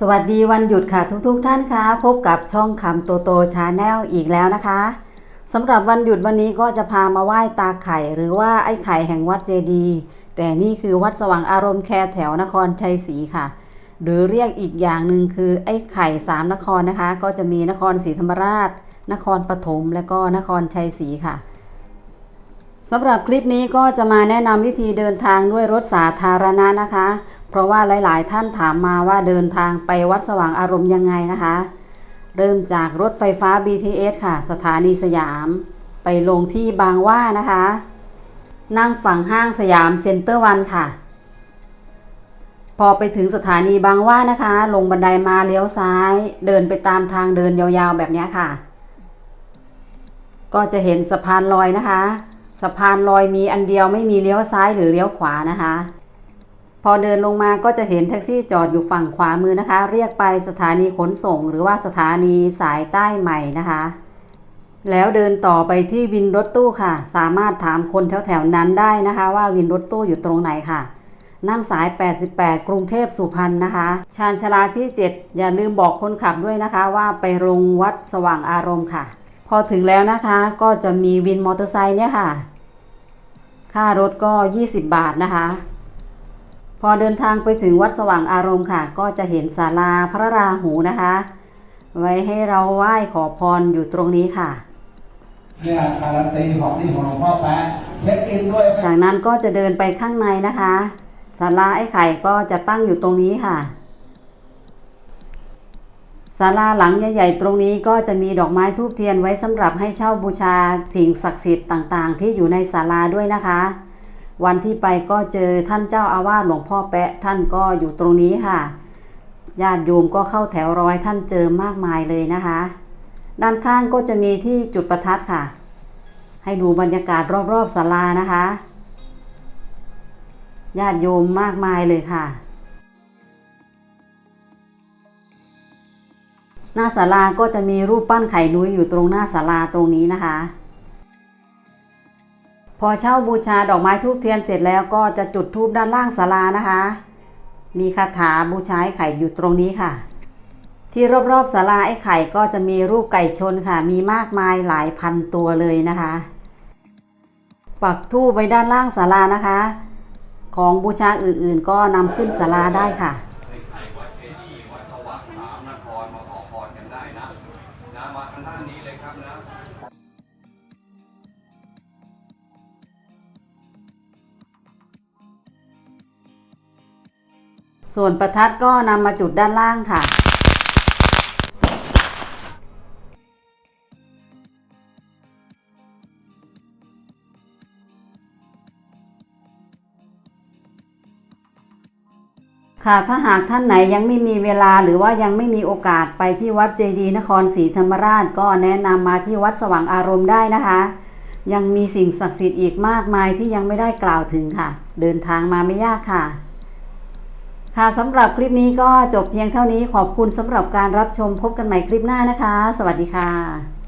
สวัสดีวันหยุดค่ะทุกๆทท่านคะพบกับช่องคำโตโตชาแนลอีกแล้วนะคะสำหรับวันหยุดวันนี้ก็จะพามาไหว้ตาไข่ หรือว่าไอ้ไข่แห่งวัดเจดี แต่นี่คือวัดสว่างอารมณ์แคร์แถวนครชัยศรีค่ะ หรือเรียกอีกอย่างหนึ่งคือไอ้ไข่สามนครนะคะ ก็จะมีนครศรีธรรมราช นครปฐมและก็นครชัยศรีค่ะ สำหรับคลิปนี้ก็จะมาแนะนำวิธีเดินทางด้วยรถสาธารณะนะคะ เพราะว่าหลาย ๆ ท่านถามมาว่าเดินทางไปวัดสว่างอารมณ์ยังไงนะคะ เริ่มจากรถไฟฟ้า BTS ค่ะ สถานีสยาม ไปลงที่บางว่านะคะ นั่งฝั่งห้างสยามเซ็นเตอร์วันค่ะ พอไปถึงสถานีบางว่านะคะ ลงบันไดมาเลี้ยวซ้าย เดินไปตามทางเดินยาว ๆ แบบนี้ค่ะ ก็จะเห็นสะพานลอยนะคะ สะพานลอยมีอันเดียวไม่มีเลี้ยวซ้ายหรือเลี้ยวขวานะคะ พอเดินลงมาก็จะเห็นแท็กซี่จอดอยู่ฝั่งขวามือนะคะ เรียกไปสถานีขนส่ง หรือว่าสถานีสายใต้ใหม่นะคะ แล้วเดินต่อไปที่วินรถตู้ค่ะ สามารถถามคนแถวๆนั้นได้นะคะ ว่าวินรถตู้อยู่ตรงไหนค่ะ นั่งสาย 88 กรุงเทพสุพรรณนะคะ ชานชาลาที่ 7 อย่าลืมบอกคนขับด้วยนะคะ ว่าไปลงวัดสว่างอารมณ์ค่ะ อถึงแล้วนะคะก็จะมีวินมอเตอร์ไซค์เนี่ยค่ะ ค่ารถก็ 20 บาทนะคะ พอเดินทางไปถึงวัดสว่างอารมณ์ค่ะ ก็จะเห็นศาลาพระราหูนะคะ ไว้ให้เราไหว้ขอพรอยู่ตรงนี้ค่ะเนี่ยการันตีของนี่ของหลวงพ่อแป๊ะเช็คอินด้วย จากนั้นก็จะเดินไปข้างในนะคะศาลาไอ้ไข่ก็จะตั้งอยู่ตรงนี้ค่ะศาลาหลังใหญ่ๆตรงนี้ก็จะมีดอกไม้ทูบเทียนไว้สำหรับให้เช่าบูชาสิ่งศักดิ์สิทธิ์ต่างๆ ที่อยู่ในศาลาด้วยนะคะ วันที่ไปก็เจอท่านเจ้าอาวาสหลวงพ่อแปะท่านก็อยู่ตรงนี้ค่ะญาติโยมก็เข้าแถวร้อยท่านเจอมากมายเลยนะคะ ด้านข้างก็จะมีที่จุดประทัดค่ะ ให้ดูบรรยากาศรอบๆศาลานะคะญาติโยมมากมายเลยค่ะ หน้าศาลาก็จะมีรูปปั้นไข่นุ้ยอยู่ตรงหน้าศาลาตรงนี้นะคะ พอเช่าบูชาดอกไม้ทูบเทียนเสร็จแล้วก็จะจุดทูบด้านล่างศาลานะคะ มีคาถาบูชาไอ้ไข่อยู่ตรงนี้ค่ะ ที่รอบๆศาลาไอ้ไข่ก็จะมีรูปไก่ชนค่ะ มีมากมายหลายพันตัวเลยนะคะ ปักทูบไว้ด้านล่างศาลานะคะ ของบูชาอื่นๆ ก็นำขึ้นศาลาได้ค่ะ ไอ้ไข่วัดเจดีย์วัดสว่างสามนครมาขอพรกันได้นะนะมาทางด้านนี้เลยครับนะส่วนประทัดก็นำมาจุดด้านล่างค่ะ ค่ะถ้าหากท่านไหนยังไม่มีเวลาหรือว่ายังไม่มีโอกาสไปที่วัดเจดีย์นครศรีธรรมราช ก็แนะนำมาที่วัดสว่างอารมณ์ได้นะคะ ยังมีสิ่งศักดิ์สิทธิ์อีกมากมายที่ยังไม่ได้กล่าวถึงค่ะ เดินทางมาไม่ยากค่ะ ค่ะสำหรับคลิปนี้ก็จบเพียงเท่านี้ขอบคุณสำหรับการรับชมพบกันใหม่คลิปหน้านะคะ สวัสดีค่ะ